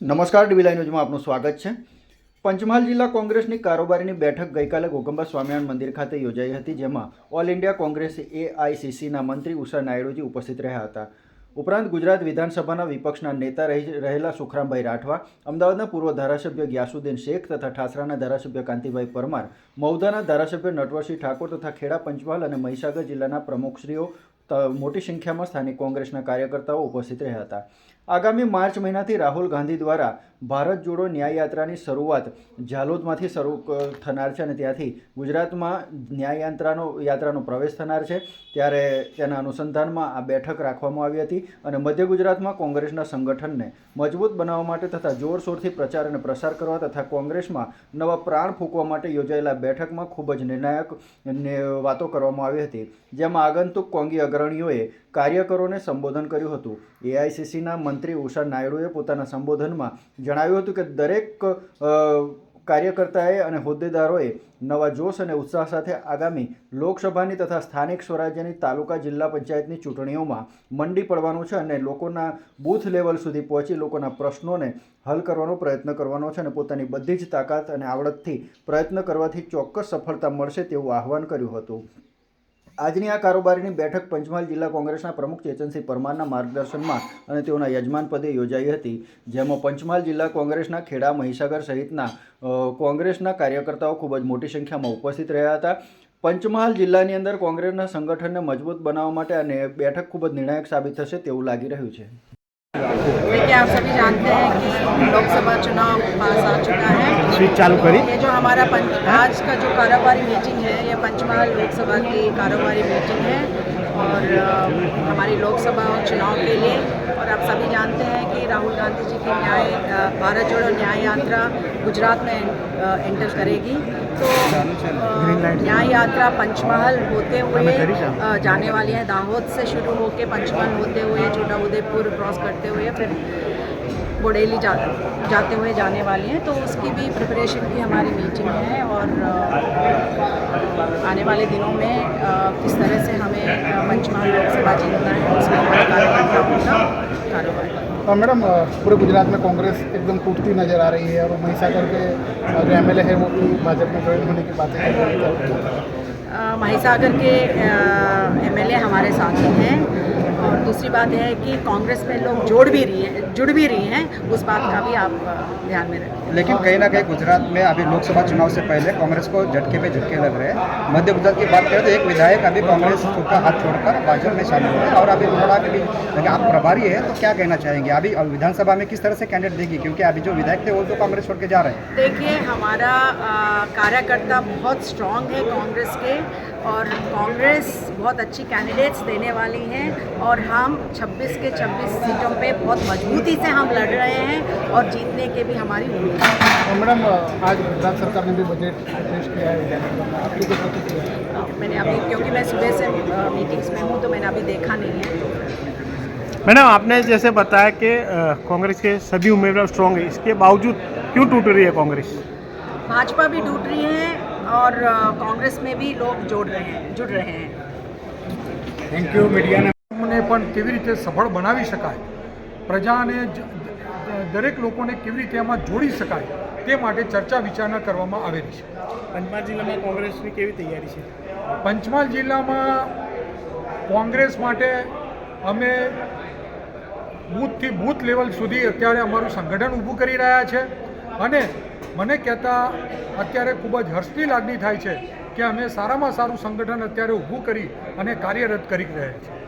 નમસ્કાર ડીવીલાઈ ન્યૂઝમાં આપનું સ્વાગત છે. પંચમહાલ જિલ્લા કોંગ્રેસની કારોબારીની બેઠક ગઈકાલે ગોગંબા સ્વામિનારાયણ મંદિર ખાતે યોજાઈ હતી, જેમાં ઓલ ઇન્ડિયા કોંગ્રેસ એઆઈસીસીના મંત્રી ઉષા નાયડુજી ઉપસ્થિત રહ્યા હતા. ઉપરાંત ગુજરાત વિધાનસભાના વિપક્ષના નેતા રહી, રહેલા સુખરામભાઈ રાઠવા, અમદાવાદના પૂર્વ ધારાસભ્ય ગ્યાસુદ્દીન શેખ તથા ઠાસરાના ધારાસભ્ય કાંતિભાઈ પરમાર મૌદાના ધારાસભ્ય નટવરસિંહ ઠાકોર તથા ખેડા પંચમહાલ અને મહીસાગર જિલ્લાના પ્રમુખશ્રીઓ મોટી સંખ્યામાં સ્થાનિક કોંગ્રેસના કાર્યકર્તાઓ ઉપસ્થિત રહ્યા હતા. આગામી માર્ચ મહિનાથી રાહુલ ગાંધી દ્વારા ભારત જોડો ન્યાયયાત્રાની શરૂઆત ઝાલોદમાંથી શરૂ થનાર છે અને ત્યાંથી ગુજરાતમાં ન્યાય યાત્રાનો પ્રવેશ થનાર છે. ત્યારે તેના અનુસંધાનમાં આ બેઠક રાખવામાં આવી હતી અને મધ્ય ગુજરાતમાં કોંગ્રેસના સંગઠનને મજબૂત બનાવવા માટે તથા જોરશોરથી પ્રચાર અને પ્રસાર કરવા તથા કોંગ્રેસમાં નવા પ્રાણ ફૂંકવા માટે યોજાયેલા બેઠકમાં ખૂબ જ નિર્ણાયક વાતો કરવામાં આવી હતી. જેમાં આગંતુક કોંગી અગ્રણીઓએ કાર્યકરોને સંબોધન કર્યું હતું. એઆઈસીસીના મંત્રી ઉષા નાયડુએ પોતાના સંબોધનમાં જણાવ્યું હતું કે દરેક કાર્યકર્તાએ અને હોદ્દેદારોએ નવા જોશ અને ઉત્સાહ સાથે આગામી લોકસભાની તથા સ્થાનિક સ્વરાજ્યની તાલુકા જિલ્લા પંચાયતની ચૂંટણીઓમાં મંડી પડવાનું છે અને લોકોના બૂથ લેવલ સુધી પહોંચી લોકોના પ્રશ્નોને હલ કરવાનો પ્રયત્ન કરવાનો છે અને પોતાની બધી જ તાકાત અને આવડતથી પ્રયત્ન કરવાથી ચોક્કસ સફળતા મળશે તેવું આહવાન કર્યું હતું. આજની આ કારોબારીની બેઠક પંચમહાલ જિલ્લા કોંગ્રેસના પ્રમુખ ચેતનસિંહ પરમારના માર્ગદર્શનમાં અને તેઓના યજમાન પદે યોજાઈ હતી જેમાં પંચમહાલ જિલ્લા કોંગ્રેસના ખેડા મહીસાગર સહિતના અ, કોંગ્રેસના કાર્યકર્તાઓ ખૂબ જ મોટી સંખ્યામાં ઉપસ્થિત રહ્યા હતા પંચમહાલ જિલ્લાની અંદર કોંગ્રેસના સંગઠનને મજબૂત બનાવવા માટે અને બેઠક ખૂબ જ નિર્ણાયક સાબિત થશે તેવું લાગી રહ્યું છે देखिए आप सभी जानते हैं कि लोकसभा चुनाव पास आ चुका है स्विच चालू करी। ये जो हमारा पंच आज का जो कारोबारी मीटिंग है ये पंचमहाल लोकसभा की कारोबारी मीटिंग है और हमारी लोकसभा चुनाव के लिए। और आप सभी जानते हैं कि राहुल गांधी जी की न्याय भारत जोड़ो न्याय यात्रा गुजरात में एंटर करेगी। तो न्याय यात्रा पंचमहल होते हुए जाने वाली है। दाहोद से शुरू होकर पंचमहल होते हुए छोटा उदयपुर क्रॉस करते हुए फिर बोडेली जा जाते हुए जाने वाली हैं तो उसकी भी प्रिपरेशन की हमारी मीटिंग है और आने वाले दिनों में किस तरह से हमें पंचमहाल लोकसभा जीतना है उसमें कारोबार। और मैडम पूरे गुजरात में कांग्रेस एकदम टूटती नज़र आ रही है और महिसागर के जो एम एल ए है वो भी भाजपा में ज्वाइन होने की बातें कर रहे हैं महिसागर के एमएलए हमारे साथ हैं और दूसरी बात यह है कि कांग्रेस में लोग जोड़ भी रही हैं जुड़ भी रही हैं उस बात का भी आप ध्यान में रखें। लेकिन कहीं ना कहीं गुजरात में अभी लोकसभा चुनाव से पहले कांग्रेस को झटके पे झटके लग रहे हैं। मध्य गुजरात की बात करें तो एक विधायक अभी कांग्रेस का हाथ छोड़कर भाजपा में शामिल हुए और अभी उन्होंने के भी आप प्रभारी है तो क्या कहना चाहेंगे? अभी विधानसभा में किस तरह से कैंडिडेट देगी? क्योंकि अभी जो विधायक थे वो तो कांग्रेस छोड़ के जा रहे हैं। देखिए हमारा कार्यकर्ता बहुत स्ट्रांग है कांग्रेस के। और कांग्रेस बहुत अच्छी कैंडिडेट्स देने वाली हैं और हम 26 के 26 सीटों पे बहुत मजबूती से हम लड़ रहे हैं और जीतने के भी हमारी उम्मीद है। मैडम आज गुजरात सरकार ने भी बजट पेश किया है। आपकी क्या प्रतिक्रिया? मैंने अभी क्योंकि मैं सुबह से मीटिंग्स में हूँ तो मैंने अभी देखा नहीं है। मैडम आपने जैसे बताया कि कांग्रेस के सभी उम्मीदवार स्ट्रांग है इसके बावजूद क्यों टूट रही है कांग्रेस? भाजपा भी टूट रही है और अ, कांग्रेस में भी लोग जोड़ रहे हैं जुड़ रहे हैं थैंक यू मीडिया ने ને પણ કેવી રીતે સફળ બનાવી શકાય પ્રજાને જ- દ- દરેક લોકોને કેવી રીતે એમાં જોડી શકાય તે માટે ચર્ચા વિચારણા કરવામાં આવેલી છે પંચમહાલ જિલ્લામાં કોંગ્રેસની કેવી તૈયારી છે પંચમહાલ જિલ્લામાં કોંગ્રેસ માટે અમે બૂથથી બૂથ લેવલ સુધી અત્યારે અમારું સંગઠન ઊભું કરી રહ્યા છે અને મને કહેતા અત્યારે ખૂબ જ હર્ષની લાગણી થાય છે કે અમે સારામાં સારું સંગઠન અત્યારે ઊભું કરી અને કાર્યરત કરી રહ્યા છીએ.